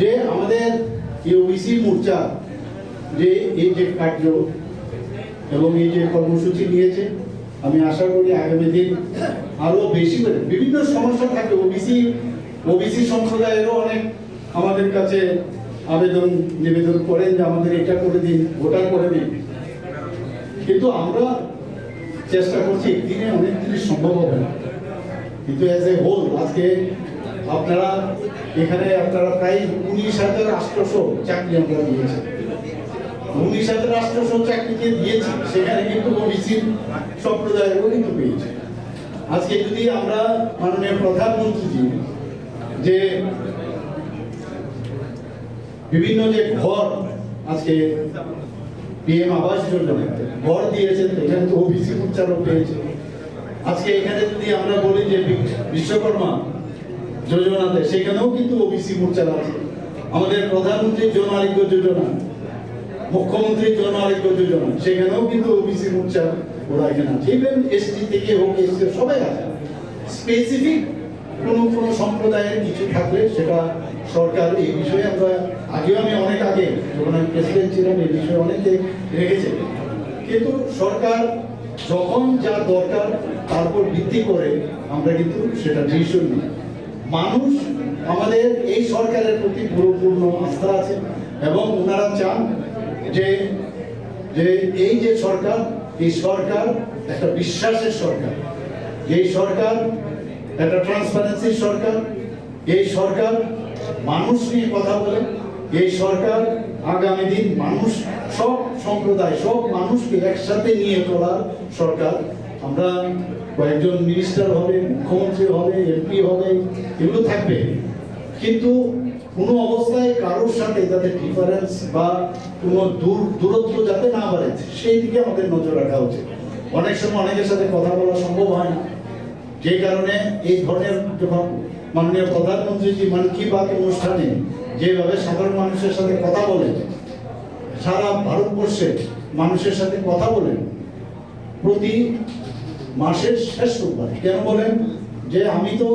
যে আমাদের এই ওবিসি মোর্চা যে এই যে কার্য এবং এই যে কর্মসূচি নিয়েছে, আমি আশা করি আগামী দিন আরও বেশি করে, বিভিন্ন সমস্যা থাকে ওবিসি ওবিসি সম্প্রদায়েরও অনেক আমাদের কাছে আবেদন নিবেদন করেন যে আমাদের এটা করে দিন, ওটা করে দিন। কিন্তু আমরা চেষ্টা করছি, একদিনে অনেক জিনিস সম্ভব হবে না। কিন্তু অ্যাজ এ হোল আজকে আপনারা এখানে আপনারা প্রায় উনিশ হাজার আটশোশো চাকরি আমরা দিয়েছি। উনিশ হাজার আটশোশো চাকরি যে দিয়েছি, সেখানে কিন্তু ওবিসি সম্প্রদায়েরও কিন্তু পেয়েছে আজকে যদি আমরা মাননীয় প্রধানমন্ত্রীজি, যে বিভিন্ন যে ঘর আজকে পিএম আবাস যোজনা ঘর দিয়েছেন, এখানে তো ওবিসি উচ্চারণ পেয়েছে। আজকে এখানে যদি আমরা বলি যে বিশ্বকর্মা যোজনাতে, সেখানেও কিন্তু ওবিসি মোর্চার আছে আমাদের প্রধানমন্ত্রীর জন আরোগ্য যোজনা মুখ্যমন্ত্রীর জন আরোগ্য যোজনা, সেখানেও কিন্তু ওবিসি মোর্চা ওরা এখানে আছে। ইভেন এসটি থেকে হোক এসটি সবাই আছে। স্পেসিফিক কোনো কোনো সম্প্রদায়ের কিছু থাকলে সেটা সরকার এই বিষয়ে আমরা, আগেও আমি অনেক আগে যখন আমি প্রেসিডেন্ট ছিলাম, এই বিষয়ে অনেকে রেখেছে কিন্তু সরকার যখন যা দরকার তারপর ভিত্তি করে আমরা কিন্তু সেটা ডিসিশন নিই। মানুষ আমাদের এই সরকারের প্রতি পুরোপূর্ণ আস্থা আছে এবং ওনারা চান যে যে এই যে সরকার, এই সরকার একটা বিশ্বাসের সরকার। এই সরকার একটা ট্রান্সপারেন্সির সরকার। এই সরকার মানুষ নিয়ে কথা বলে। এই সরকার আগামী দিন মানুষ, সব সম্প্রদায়, সব মানুষকে একসাথে নিয়ে চলার সরকার। আমরা কয়েকজন মিনিস্টার হবে, মুখ্যমন্ত্রী হবে এমপি হবে, এগুলো থাকবে। কিন্তু কোনো অবস্থায় কারোর সাথে যাতে ডিফারেন্স বা কোনো দূর, দূরত্ব যাতে না বাড়ে, সেই দিকে আমাদের নজর রাখা উচিত। অনেক সময় অনেকের সাথে কথা বলা সম্ভব হয় না। যে কারণে এই ধরনের যখন মাননীয় প্রধানমন্ত্রীজি মন কি বাত অনুষ্ঠানে যেভাবে সাধারণ মানুষের সাথে কথা বলেন, সারা ভারতবর্ষের মানুষের সাথে কথা বলেন, প্রতি মাসের শেষ রোববার। কেন বলেন? যে আমি তো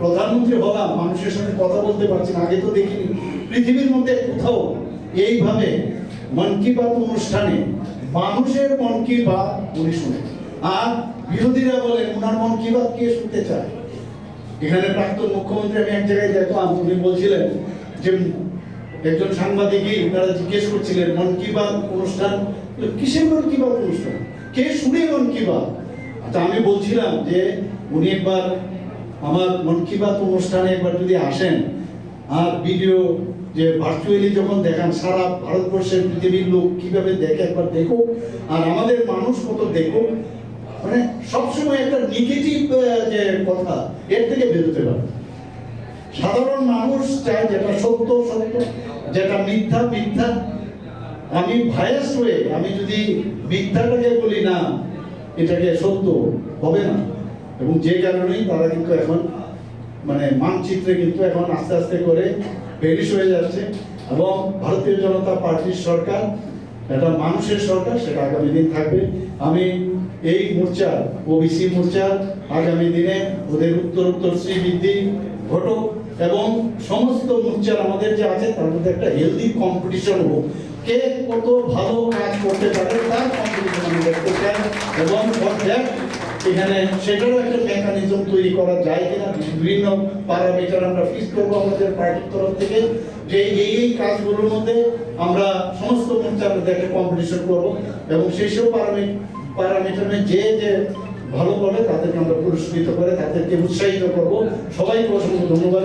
প্রধানমন্ত্রী হলাম, মানুষের সঙ্গে কথা বলতে পারছি না, আগে তো দেখিনি। পৃথিবীর মধ্যে কোথাও এইভাবে মন কি বাত অনুষ্ঠানে মানুষের মন কি বাত উনি শুনে আর বিরোধীরা বলেন ওনার মন কি বাত কে শুনতে চায়? এখানে প্রাক্তন মুখ্যমন্ত্রী, আমি এক জায়গায় দেখলাম উনি বলছিলেন যে, একজন সাংবাদিকই ওনারা জিজ্ঞেস করছিলেন, মন কি বাত অনুষ্ঠান? কিসের মন কি বাত অনুষ্ঠান? কে শুনে মন কি বাত আচ্ছা আমি বলছিলাম যে উনি একবার আমার মন কি বাত অনুষ্ঠানে একবার যদি আসেন, আর ভিডিও যে ভার্চুয়ালি যখন দেখান, সারা ভারতবর্ষের পৃথিবীর লোক কীভাবে দেখে একবার দেখো আর আমাদের মানুষ কত দেখো মানে সবসময় একটা নেগেটিভ যে কথা, এর থেকে বেরোতে পারে। সাধারণ মানুষ চায় যেটা সত্য সত্য, যেটা মিথ্যা মিথ্যা আমি ভাইস হয়ে, আমি যদি মিথ্যাটাকে বলি না, এটাকে সত্য হবে না। এবং যে কারণেই তারা কিন্তু এখন মানে মানচিত্রে কিন্তু এখন আস্তে আস্তে করে পেরিস হয়ে যাচ্ছে। এবং ভারতীয় জনতা পার্টির সরকার এটা মানুষের সরকার, সেটা আগামী দিন থাকবে। আমি এই মোর্চা, ওবিসি মোর্চা, আগামী দিনে ওদের উত্তর উত্তর শ্রীবৃদ্ধি ঘটক এবং সমস্ত মোর্চার আমাদের যে আছে, তার মধ্যে একটা হেলদি কম্পিটিশন হোক। কে কত ভালো কাজ করতে পারে, তার কম্পিটিশন আমি দেখতে চাই। এবং এখানে সেটারও একটা মেকানিজম তৈরি করা যায় কিনা, বিভিন্ন প্যারামিটার আমরা ফিক্স করব আমাদের পার্টির তরফ থেকে। যে এই এই কাজগুলোর মধ্যে আমরা সমস্ত মোর্চার একটা কম্পিটিশন করব এবং সেই সব প্যারামিটারে যে যে ভালো করে তাদেরকে আমরা পুরস্কৃত করে তাদেরকে উৎসাহিত করব। সবাইকে অসংখ্য ধন্যবাদ।